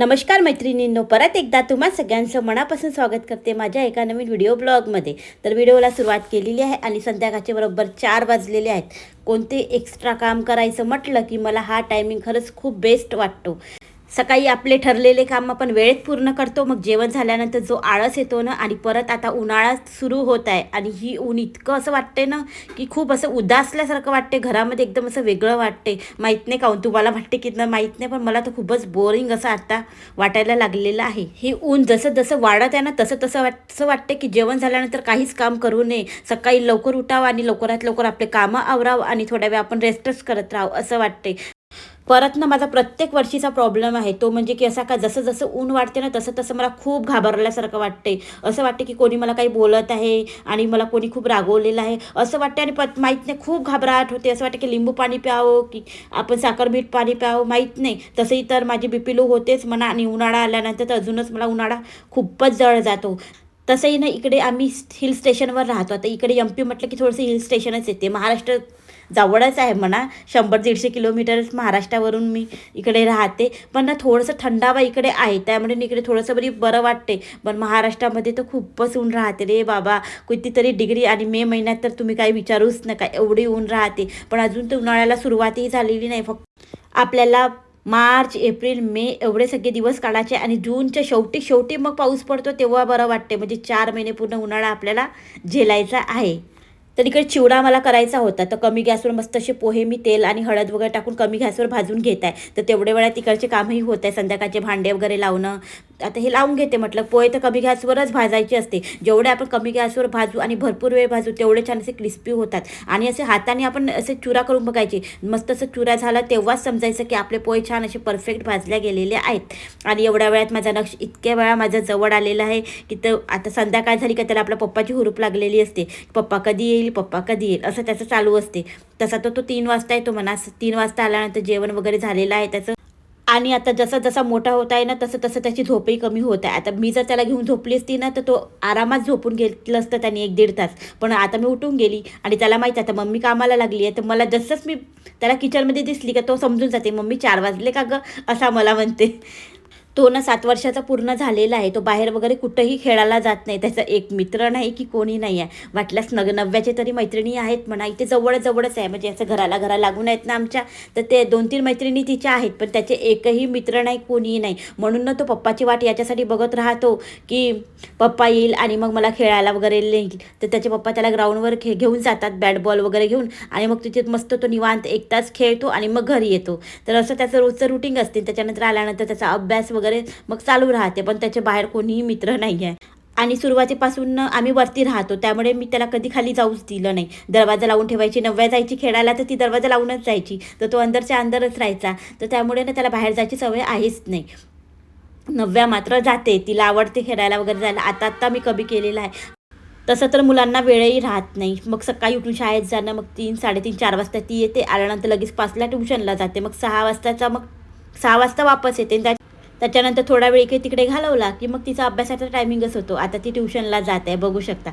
नमस्कार मैत्रिणींनो परत एकदा तुम्हा सगळ्यांचं मनापासून स्वागत करते माझ्या एका नवीन व्हिडिओ ब्लॉगमध्ये. तर व्हिडिओला सुरुवात केलेली आहे आणि संध्याकाळचे बरोबर चार वाजलेले आहेत. कोणते एक्स्ट्रा काम करायचं म्हटलं की मला हा टायमिंग खरंच खूप बेस्ट वाटतो. सकाळी आपले ठरलेले काम आपण वेळेत पूर्ण करतो मग जेवण झाल्यानंतर जो आळस येतो ना आणि परत आता उन्हाळा सुरू होत आहे आणि ही ऊन इतकं असं वाटते ना की खूप असं उदासल्यासारखं वाटते घरामध्ये एकदम असं वेगळं वाटते. माहीत नाही काहून तुम्हाला वाटते की ना माहीत नाही पण मला तर खूपच बोरिंग असं आता वाटायला लागलेलं आहे. हे ऊन जसं जसं वाढत आहे ना तसं तसं वाट असं वाटते की जेवण झाल्यानंतर काहीच काम करू नये. सकाळी लवकर उठावं आणि लवकरात लवकर आपले कामं आवरावं आणि थोड्या वेळ आपण रेस्टच करत राहावं असं वाटते. परत ना माझा प्रत्येक वर्षीचा प्रॉब्लेम आहे. तो म्हणजे की असा का जसं जसं ऊन वाढते ना तसं तसं मला खूप घाबरल्यासारखं वाटते असं वाटते की कोणी मला काही बोलत आहे आणि मला कोणी खूप रागवलेलं आहे. असं वाटते आणि पत माहीत नाही खूप घाबराट होते. असं वाटते की लिंबू पाणी प्यावं की आपण साखर मीठ पाणी प्यावं माहीत नाही. तसंही तर माझी बी लो होतेच. म्हणा आणि उन्हाळा आल्यानंतर तर अजूनच मला उन्हाळा खूपच जळ जातो. तसंही ना इकडे आम्ही हिल स्टेशनवर राहतो. आता इकडे एम पी म्हटलं की थोडंसं हिल स्टेशनच येते. महाराष्ट्र जवळच आहे म्हणा. शंभर दीडशे किलोमीटर महाराष्ट्रावरून मी इकडे राहते. पण ना थोडंसं थंडावा इकडे आहे. त्यामुळे मी इकडे थोडंसं बरी बरं वाटते. पण महाराष्ट्रामध्ये तर खूपच ऊन राहते रे बाबा. कितीतरी डिग्री आणि मे महिन्यात तर तुम्ही काही विचारूच नका. एवढी ऊन राहते. पण अजून तर उन्हाळ्याला सुरुवातही झालेली नाही. फक्त आपल्याला मार्च एप्रिल मे एवढे सगळे दिवस काढायचे आणि जूनच्या शेवटी शेवटी मग पाऊस पडतो तेव्हा बरं वाटते. म्हणजे चार महिने पूर्ण उन्हाळा आपल्याला झेलायचा आहे. तर इकडे चिवडा मला करायचा होता. तर कमी गॅसवर मस्त असे पोहे मी तेल आणि हळद वगैरे टाकून कमी गॅसवर भाजून घेत आहे. तर तेवढे वेळात तिकडचे कामही होत आहे. संध्याकाळचे भांडे वगैरे लावणं आता हे लावून घेते म्हटलं पोहे तर कमी गॅसवरच भाजायचे असते. जेवढे आपण कमी गॅसवर भाजू आणि भरपूर वेळ भाजू तेवढे छान असे क्रिस्पी होतात. आणि असे हाताने आपण असे चुरा करून बघायचे. मस्त असं चुरा झाला तेव्हाच समजायचं की आपले पोहे छान असे परफेक्ट भाजल्या गेलेले आहेत. आणि एवढ्या वेळात माझा नक्ष इतक्या वेळा माझ्या जवळ आलेला आहे की तर आता संध्याकाळ झाली का त्याला आपल्या पप्पाची हुरूप लागलेली असते. पप्पा कधी येईल? पप्पा कधी येईल? असं त्याचं चालू असते. तसा तर तो तीन वाजता येतो म्हणा. तीन वाजता आल्यानंतर जेवण वगैरे झालेलं आहे त्याचं. आणि आता जसा जसा मोठा होत आहे ना तसं तसं त्याची झोपही कमी होत आहे. आता मी जर त्याला घेऊन झोपली असती ना तर तो आरामात झोपून घेतलं असतं त्याने एक दीड तास. पण आता मी उठून गेली आणि त्याला माहीत आता मम्मी कामाला लागली आहे तर मला जसंच मी त्याला किचनमध्ये दिसली का तो समजून जाते मम्मी चार वाजले का गं? असा मला म्हणते. तो ना सात वर्षाचा पूर्ण झालेला आहे. तो बाहेर वगैरे कुठंही खेळायला जात नाही. त्याचा एक मित्र नाही की कोणी नाही आहे. वाटल्यास नग नव्याचे तरी मैत्रिणी आहेत म्हणा. इथे जवळ जवळच आहे. म्हणजे असं घराला घरा लागून आहेत ना आमच्या. तर ते दोन तीन मैत्रिणी तिच्या आहेत. पण त्याचे एकही मित्र नाही कोणीही नाही. म्हणून ना तो पप्पाची वाट याच्यासाठी बघत राहतो की पप्पा येईल आणि मग मला खेळायला वगैरे येईल. तर त्याचे पप्पा त्याला ग्राउंडवर खे घेऊन जातात बॅट बॉल वगैरे घेऊन. आणि मग तिथे मस्त तो निवांत एक तास खेळतो आणि मग घरी येतो. तर असं त्याचं रोजचं रुटीन असते. त्याच्यानंतर आल्यानंतर त्याचा अभ्यास वगैरे मग चालू राहते. पण त्याच्या बाहेर कोणीही मित्र नाही आहे आणि सुरुवातीपासून आम्ही वरती राहतो. त्यामुळे मी त्याला कधी खाली जाऊच दिलं नाही. दरवाजा लावून ठेवायची. नव्या जायची खेळायला तर ती दरवाजा लावूनच जायची. तर तो अंदरच्या अंदरच राहायचा. तर त्यामुळे ना त्याला बाहेर जायची सवय आहेच नाही. नव्या मात्र जाते. तिला आवडते खेळायला वगैरे जायला. आता आत्ता मी कमी केलेला आहे. तसं तर मुलांना वेळही राहत नाही. मग सकाळी उठून शाळेत जाणं मग तीन साडेतीन चार वाजता ती येते. आल्यानंतर लगेच पाचला ट्युशनला जाते. मग सहा वाजताचा मग सहा वाजता वापस येते. त्याच्यानंतर थोडा वेळ इकडे तिकडे घालवला की मग तिचा अभ्यासाचा टायमिंगच होतो. आता ती ट्युशनला जात आहे बघू शकता.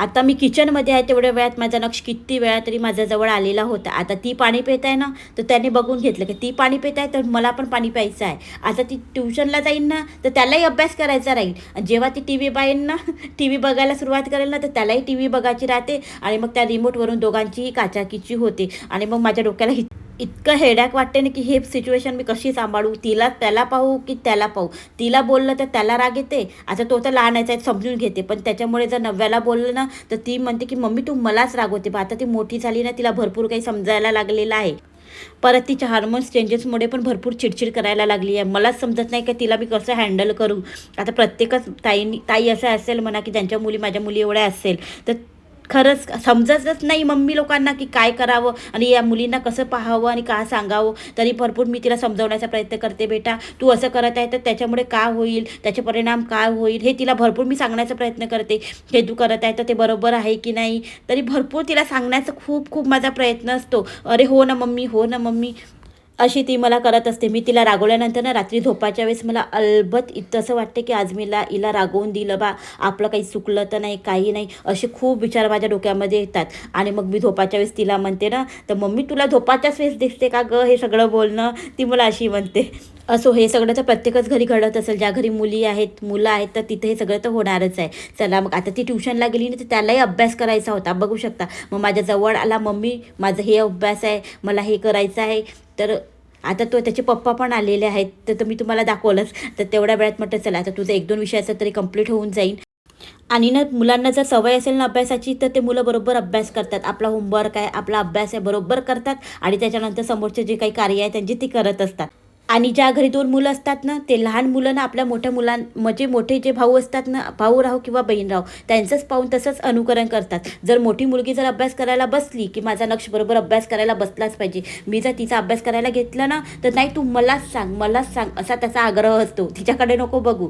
आता मी किचनमध्ये आहे तेवढ्या वेळात माझा नक्ष किती वेळा तरी माझ्याजवळ आलेला होता. आता ती पाणी पित आहे ना तर त्याने बघून घेतलं की ती पाणी पित आहे तर मला पण पाणी प्यायचं आहे. आता ती ट्युशनला जाईन ना तर त्यालाही अभ्यास करायचा राहील. जेव्हा ती टी व्ही पाहिन ना टी व्ही बघायला सुरुवात करेल ना तर त्यालाही टी व्ही बघायची राहते. आणि मग त्या रिमोटवरून दोघांचीही काचाकीची होते. आणि मग माझ्या डोक्याला इतकं हेडॅक वाटते ना की हे सिच्युएशन मी कशी सांभाळू? तिला त्याला पाहू की त्याला पाहू? तिला बोललं तर त्याला राग येते. आता तो तर लहान आहे समजून घेते. पण त्याच्यामुळे जर नव्याला बोललं ना तर ती म्हणते की मम्मी तू मलाच रागवते पण आता ती मोठी झाली ना तिला भरपूर काही समजायला लागलेलं आहे. परत तिच्या हार्मोन्स चेंजेसमुळे पण भरपूर चिडचिड करायला लागली आहे. मलाच समजत नाही की तिला मी कसं हँडल करू? आता प्रत्येकच ताईनी ताई असं असेल म्हणा की त्यांच्या मुली माझ्या मुली एवढ्या असेल. तर खरंच समजतच नाही मम्मी लोकांना की काय करावं आणि या मुलींना कसं पाहावं आणि का सांगावं. तरी भरपूर मी तिला समजवण्याचा प्रयत्न करते बेटा तू असं करत आहे तर त्याच्यामुळे का होईल? त्याचे परिणाम काय होईल? हे तिला भरपूर मी सांगण्याचा प्रयत्न करते. हे तू करत आहे तर ते बरोबर आहे की नाही? तरी भरपूर तिला सांगण्याचा खूप खूप माझा प्रयत्न असतो. अरे हो ना मम्मी हो ना मम्मी. अशी ती मला करत असते. मी तिला रागवल्यानंतर ना रात्री झोपाच्या वेळेस मला अलबत इतकं असं वाटते की आज मीला हिला रागवून दिलं बा. आपलं काही चुकलं तर नाही काही नाही. असे खूप विचार माझ्या डोक्यामध्ये येतात. आणि मग मी झोपाच्या वेळेस तिला म्हणते ना तर मम्मी तुला झोपाच्याच वेळेस दिसते का गं? हे सगळं बोलणं ती मला अशी म्हणते. असो हे सगळं तर प्रत्येकच घरी घडत असेल. ज्या घरी मुली आहेत मुलं आहेत तर तिथे हे सगळं तर होणारच आहे. चला मग आता ती ट्युशनला गेली ना तर त्यालाही अभ्यास करायचा होता. बघू शकता. मग माझ्या जवळ आला मम्मी. माझं हे अभ्यास आहे. मला हे करायचं आहे. तर आता तो त्याचे पप्पा पण आलेले आहेत तर तर मी तुम्हाला दाखवलंच. तर तेवढ्या वेळात म्हटलं चला आता तुझं एक दोन विषयाचं तरी कंप्लीट होऊन जाईल. आणि ना मुलांना जर सवय असेल ना अभ्यासाची तर ते मुलं बरोबर अभ्यास करतात. आपला होमवर्क आहे आपला अभ्यास आहे बरोबर करतात. आणि त्याच्यानंतर समोरचे जे काही कार्य आहे त्यांची ती करत असतात. आणि ज्या घरी दोन मुलं असतात ना ते लहान मुलं ना आपल्या मोठ्या मुलां म्हणजे मोठे जे भाऊ असतात ना भाऊ राहो किंवा बहीण राहो त्यांचंच पाहून तसंच अनुकरण करतात. जर मोठी मुलगी जर अभ्यास करायला बसली की माझा नक्ष बरोबर अभ्यास करायला बसलाच पाहिजे मी जर तिचा अभ्यास करायला घेतला ना तर नाही तू मलाच सांग मलाच सांग असा त्याचा आग्रह असतो. तिच्याकडे नको बघू.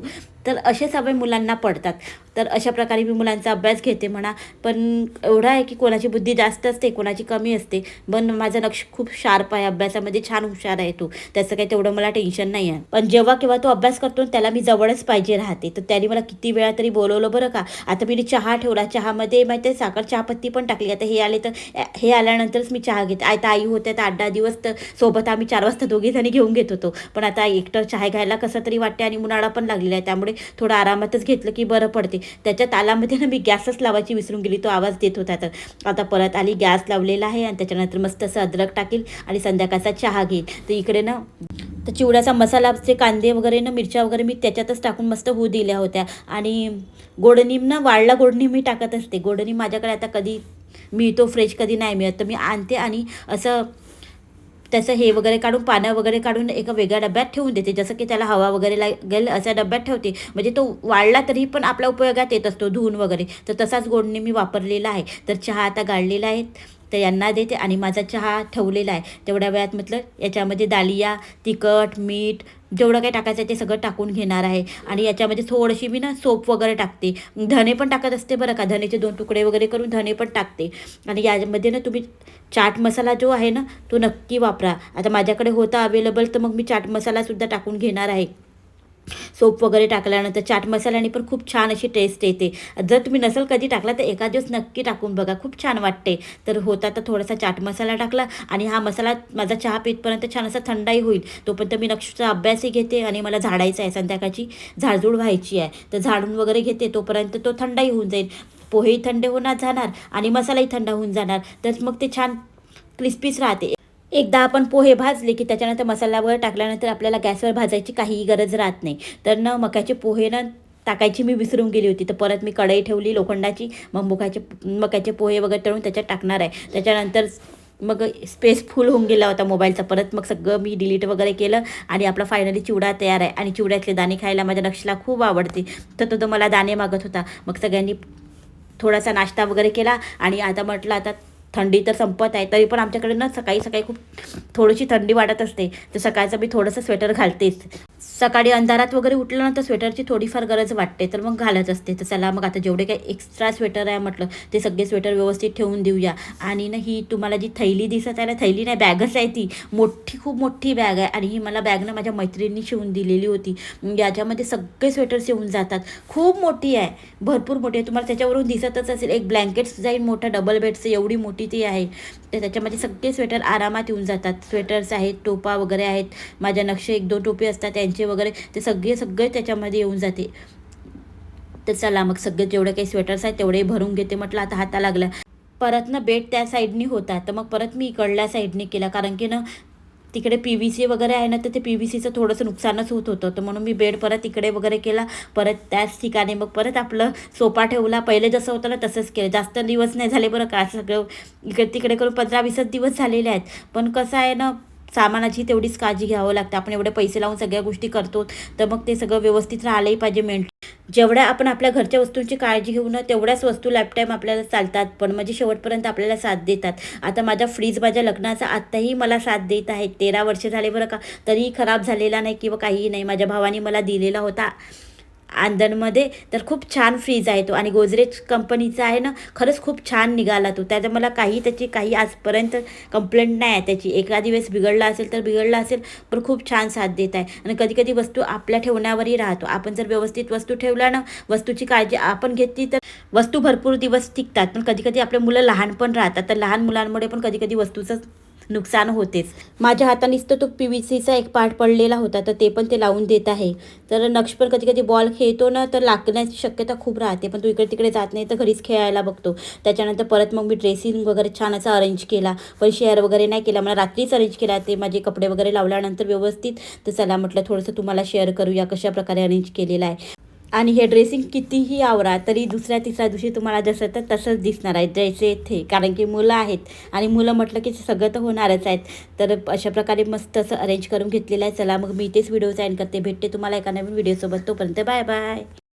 तर असे सवय मुलांना पडतात. तर अशा प्रकारे मी मुलांचा अभ्यास घेते म्हणा. पण एवढं आहे की कोणाची बुद्धी जास्त असते कोणाची कमी असते. पण माझा नक्ष खूप शार्प आहे. अभ्यासामध्ये छान हुशार आहे तो. त्याचं काही तेवढं मला टेन्शन नाही आहे. पण जेव्हा केव्हा तो अभ्यास करतो त्याला मी जवळच पाहिजे राहते. तर त्याने मला किती वेळा तरी बोलवलं बरं का आता मी चहा ठेवला. चहामध्ये माहिती आहे साखर चहापत्ती पण टाकली. आता हे आले तर हे आल्यानंतरच मी चहा घेते. आता आई होते तर आठ दहा दिवस तर सोबत आम्ही चार वाजता दोघी जणी घेऊन घेत होतो. पण आता एकटं चहा घ्यायला कसं तरी वाटते आणि उन्हाळा पण लागलेला आहे. त्यामुळे थोडं आरामातच घेतलं की बरं पडते. त्याच्या तालामध्ये ना मी गॅसच लावायची विसरून गेली तो आवाज देत होता. तर आता परत आली गॅस लावलेला आहे आणि त्याच्यानंतर मस्त असं अद्रक टाकेल आणि संध्याकाळचा चहा घेईल. तर इकडे ना तर चिवड्याचा मसालाचे कांदे वगैरे ना मिरच्या वगैरे मी त्याच्यातच टाकून मस्त होऊ दिल्या होत्या. आणि गोडनीम ना वाळला गोडनीम मी टाकत असते. गोडनीम माझ्याकडे आता कधी मिळतो फ्रेश कधी नाही मिळत. तर मी आणते आणि असं त्याचं हे वगैरे काढून पानं वगैरे काढून एका वेगळ्या डब्यात ठेवून देते. जसं की त्याला हवा वगैरे लागेल अशा डब्यात ठेवते. म्हणजे तो वाढला तरी पण आपल्या उपयोगात येत असतो धुवून वगैरे. तर तसाच गोडणी मी वापरलेला आहे. तर चहा आता गाळलेला आहे. तर यांना देते आणि माझा चहा ठेवलेला आहे. तेवढ्या वेळात म्हटलं याच्यामध्ये दालिया तिखट मीठ जेवढं काही टाकायचं आहे ते सगळं टाकून घेणार आहे. आणि याच्यामध्ये थोडीशी मी ना सोप वगैरे टाकते. धने पण टाकत असते बरं का. धनेचे दोन तुकडे वगैरे करून धने पण टाकते. आणि यामध्ये ना तुम्ही चाट मसाला जो आहे ना तो नक्की वापरा. आता माझ्याकडे होता अवेलेबल तर मग मी चाट मसालासुद्धा टाकून घेणार आहे. सोप वगैरे टाकल्यानंतर चाट मसाल्याने पण खूप छान अशी टेस्ट येते. जर तुम्ही नसेल कधी टाकला तर एका दिवस नक्की टाकून बघा. खूप छान वाटते. तर होता तर थोडासा चाट मसाला टाकला आणि हा मसाला माझा चहा पितपर्यंत छान असा थंडाही होईल. तोपर्यंत मी नक्षचा अभ्यासही घेते आणि मला झाडायचा आहे. संध्याकाळची झाडझूड व्हायची आहे. तर झाडून वगैरे घेते तोपर्यंत तो थंडाही होऊन जाईल. पोहेही थंड होणार जाणार आणि मसालाही थंड होऊन जाणार. तर मग ते छान क्रिस्पीच राहते. एकदा आपण पोहे भाजले की त्याच्यानंतर मसाल्यावर टाकल्यानंतर आपल्याला गॅसवर भाजायची काहीही गरज राहत नाही. तर न मक्याचे पोहे ना टाकायची मी विसरून गेली होती. तर परत मी कढई ठेवली लोखंडाची मग मुखाचे मक्याचे पोहे वगैरे तळून त्याच्यात टाकणार आहे. त्याच्यानंतर मग स्पेस फुल होऊन गेला होता मोबाईलचा. परत मग सगळं मी डिलीट वगैरे केलं आणि आपला फायनली चिवडा तयार आहे. आणि चिवड्यातले दाणे खायला माझ्या नक्षला खूप आवडते. तर तो तो मला दाणे मागत होता. मग सगळ्यांनी थोडासा नाश्ता वगैरे केला आणि आता म्हटलं आता थंडी तर संपत आहे तरी पण आमच्याकडे ना सकाळी सकाळी खूप थोडीशी थंडी वाढत असते. तर सकाळचं मी थोडंसं स्वेटर घालतेच. सकाळी अंधारात वगैरे उठलं ना तर स्वेटरची थोडीफार गरज वाटते. तर मग घालत असते. तर चला मग आता जेवढे काही एक्स्ट्रा स्वेटर आहे म्हटलं ते सगळे स्वेटर व्यवस्थित ठेवून देऊया. आणि ना ही तुम्हाला जी थैली दिसत आहे ना थैली नाही बॅगच आहे ती. मोठी खूप मोठी बॅग आहे. आणि ही मला बॅग ना माझ्या मैत्रिणींनी शिवून दिलेली होती. याच्यामध्ये सगळे स्वेटर्स येऊन जातात. खूप मोठी आहे. भरपूर मोठी आहे. तुम्हाला त्याच्यावरून दिसतच असेल. एक ब्लँकेट्स जाईल मोठं डबल बेडचं एवढी मोठी ती आहे. तर त्याच्यामध्ये सगळे स्वेटर आरामात येऊन जातात. स्वेटर्स आहेत टोपा वगैरे आहेत. माझ्या नक्षे एक दोन टोपे असतात त्यांचे वगैरे ते सगळे सगळे त्याच्यामध्ये येऊन जाते. तर चला मग सगळे जेवढे काही स्वेटर्स आहेत तेवढे भरून घेते. म्हटलं आता हाता लागला. परत ना बेड त्या साईडनी होता तर मग परत मी इकडल्या साईडनी केला. कारण की ना तिकडे पी व्ही सी वगैरे आहे ना तर ते पी व्ही सीचं थोडंसं नुकसानच होत होतं. तर म्हणून मी बेड परत इकडे वगैरे केला. परत त्याच ठिकाणी मग परत आपलं सोपा ठेवला. पहिले जसं होतं ना तसंच केलं. जास्त दिवस नाही झाले बरं का. सगळं इकडे तिकडे करून पंधरा वीसच दिवस झालेले आहेत. पण कसं आहे ना सामानाची तेवढीच काळजी घ्यावं लागते. आपण एवढे पैसे लावून सगळ्या गोष्टी करतो तर मग ते सगळं व्यवस्थित राहिलंही पाहिजे मेंट जेवढ्या आपण आपल्या घरच्या वस्तूंची काळजी घेऊ ना तेवढ्याच वस्तू लाईफटाईम आपल्याला चालतात. पण म्हणजे शेवटपर्यंत आपल्याला साथ देतात. आता माझा फ्रीज माझ्या लग्नाचा आत्ताही मला साथ देत आहे तेरा वर्ष झाले बरं का तरीही खराब झालेला नाही किंवा काहीही नाही. माझ्या भावाने मला दिलेला होता. आंदणमध्ये तर खूप छान फ्रीज आहे तो. आणि गोदरेज कंपनीचा आहे ना खरंच खूप छान निघाला तो. त्याचा मला काही त्याची काही आजपर्यंत कंप्लेंट नाही आहे त्याची. एखादी वेळेस बिघडला असेल तर बिघडला असेल पण खूप छान साथ देत आहे. आणि कधी कधी वस्तू आपल्या ठेवण्यावरही राहतो. आपण जर व्यवस्थित वस्तू ठेवल्या ना वस्तूची काळजी आपण घेतली तर वस्तू भरपूर दिवस टिकतात. पण कधी कधी आपले मुलं लहान पण राहतात. तर लहान मुलांमुळे पण कधी कधी वस्तूचं नुकसान होतेच. माझ्या हातानेच तर तो पी व्ही सीचा एक पार्ट पडलेला होता तर ते पण ते लावून देत आहे. तर नक्ष पण कधी कधी बॉल खेळतो ना तर लागण्याची शक्यता खूप राहते पण तो इकडे तिकडे जात नाही तर घरीच खेळायला बघतो. त्याच्यानंतर परत मग मी ड्रेसिंग वगैरे छान असा अरेंज केला. पण शेअर वगैरे नाही केला. मला रात्रीच अरेंज केला. ते माझे कपडे वगैरे लावल्यानंतर व्यवस्थित. तर चला म्हटलं थोडंसं तुम्हाला शेअर करूया कशा प्रकारे अरेंज केलेलं आहे. आणि हे ड्रेसिंग कितीही आवरा तरी दुसऱ्या तिसऱ्या दिवशी तुम्हाला जसं तर तसंच दिसणार आहे जैसे थे. कारण की मुलं आहेत आणि मुलं म्हटलं की सगळं तर होणारच आहेत. तर अशा प्रकारे मस्त असं अरेंज करून घेतलेलं आहे. चला मग मी तेच व्हिडिओ साईन करते. भेटते तुम्हाला एका नवीन व्हिडिओसोबत तोपर्यंत बाय बाय